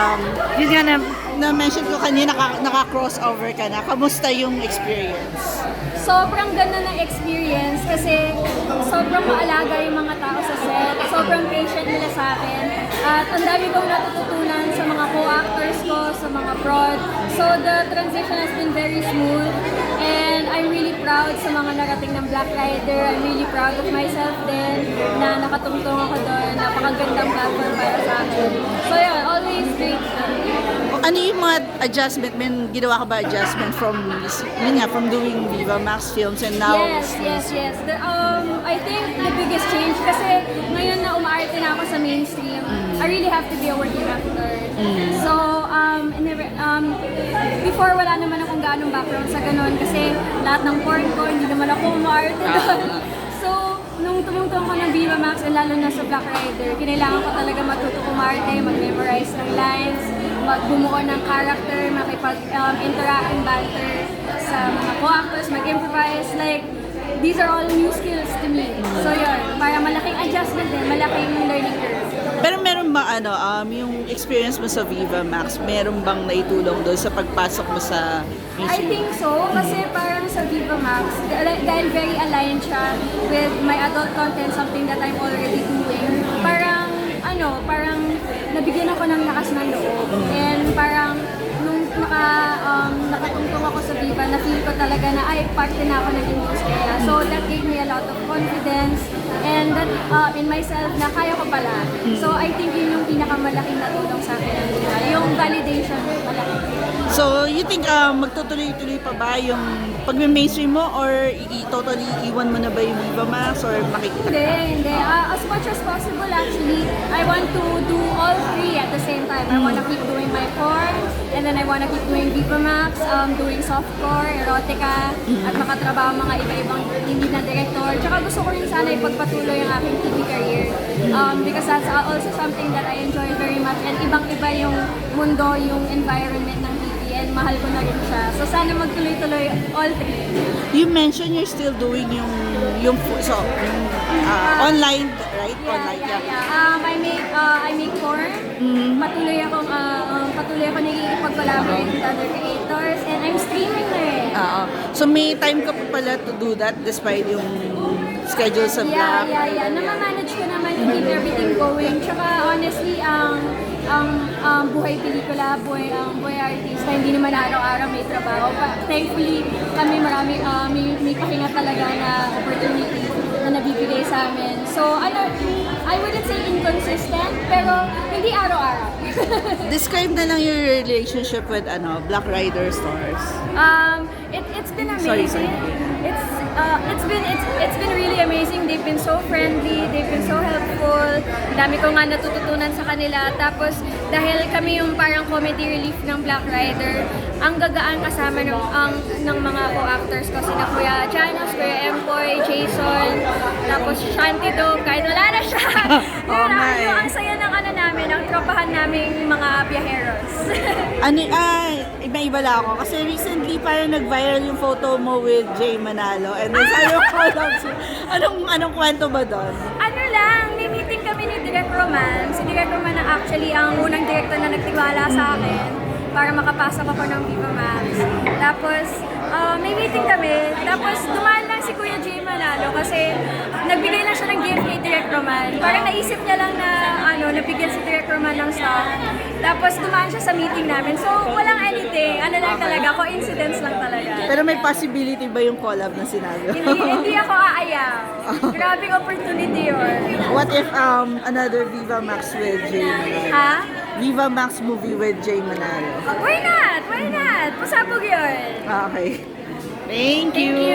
Um, yun nga na, na-mention ko kanina, naka, naka-crossover ka na. Kamusta yung experience? Sobrang ganda ng experience kasi sobrang maalaga yung mga tao sa set. Sobrang patient nila sa akin. At ang dami kong natututunan sa mga co-actors ko, sa mga prod. So the transition has been very smooth. And I'm really proud sa mga narating ng Black Rider. I'm really proud of myself din na nakatungtong ako doon. Napakagandang platform para sa akin. So yeah, always great. Ano yung mga adjustment? May ginawa ka ba adjustment from, yun nga, from doing Viva Max films and now? Yes, yes, yes. The, um, I think the biggest change kasi ngayon na umaarte na ako sa mainstream, I really have to be a working actor. So, um, never, um, before wala naman akong ganong background sa ganun kasi lahat ng porn ko, hindi naman ako umaarte doon. So, nung tumungtong ko ng Viva Max, and lalo na sa Black Rider, kinailangan ko talaga matuto kumarte, mag-memorize ng lines, magbumuo ng character, makipag-interact and banter sa mga co-actors, mag-improvise, like, these are all new skills to me. So yun, para malaking adjustment din, malaking learning curve. Pero meron ba ano, um, yung experience mo sa Viva Max, meron bang naitulong doon sa pagpasok mo sa I music? think so, kasi parang sa Viva Max, dahil dahil very aligned siya with my adult content, something that I'm already doing. Parang, ano, parang nabigyan ako ng lakas ng loob. And nakatungtong ako sa Viva, na-feel ko talaga na, ay, parte na ako ng industriya. So, that gave me a lot of confidence and that uh, in myself na kaya ko pala. So, I think yun yung pinakamalaking natulong sa akin ng Viva. Yung validation, malaki. So, you think um, magtutuloy-tuloy pa ba yung pag-mainstream mo or totally iwan mo na ba yung Viva Max or makikita Hindi, ka? hindi. Ah, as much as possible actually, I want to do all three at the same time. I want to keep doing my porn, and then I want to keep doing Viva Max, um, doing softcore, erotica, at makatrabaho mga iba-ibang hindi na director. Tsaka gusto ko rin sana ipagpatuloy ang aking TV career. Um, because that's also something that I enjoy very much. And ibang-iba yung mundo, yung environment ng mahal ko na rin siya. So sana magtuloy-tuloy all three. You mentioned you're still doing yung yung so yung, uh, online, right? Yeah, online, yeah, yeah. Um, I make, uh, I make porn. Patuloy akong, uh, um, patuloy ako nagkikipag-collaborate with other creators. And I'm streaming na eh. Oo. So may time ka pa pala to do that despite yung schedule sa Yeah, vlog? yeah, yeah. Namamanage ko naman to keep everything going. Tsaka honestly, ang ang ang buhay pelikula, buhay ang buhay artista, hindi naman araw-araw may trabaho. Pa, thankfully, kami marami uh, may, may pahinga talaga na opportunity na nabibigay sa amin. So, ano, I wouldn't say inconsistent, pero hindi araw-araw. Describe na lang your relationship with ano Black Rider stars. Um, it, it's been Sorry, amazing. sorry. It's uh, it's been it's it's been amazing. They've been so friendly. They've been so helpful. Dami ko nga natututunan sa kanila. Tapos dahil kami yung parang comedy relief ng Black Rider, ang gagaan kasama ng ang ng mga co-actors ko sina Kuya Chanos, Kuya Empoy, Jason, tapos Shanty Dog, kahit wala na siya. Yun, nga ang, eh. ang saya ng ano namin, ang tropahan naming mga biyaheros. Ano, ah, iba-iba lang ako. Kasi recently parang nag-viral yung photo mo with Jay Manalo. And then sabi ko lang, anong, anong kwento ba doon? ano lang, may meeting kami ni Direk Roman. Si Direk Roman ang actually ang unang director na nagtiwala sa akin para makapasok ako ng Viva Max. Tapos, ah, may meeting kami. Tapos, dumaan lang si Kuya Jay Manalo kasi nagbigay lang siya ng gift kay Direk Roman. Parang naisip niya lang na, ano, nabigyan si Direk Roman ng stock. Tapos, dumaan siya sa meeting namin. So, walang anything. Ano lang talaga, coincidence lang talaga. Pero may possibility ba yung collab na sinabi? hindi, hindi ako aayaw. Grabing opportunity yun. What if um another Viva Max with Jay Manalo? Ha? Viva Max movie with Jay Manalo. Why not? Why not? Pasabog yun. Ah, Okay. Thank Thank you.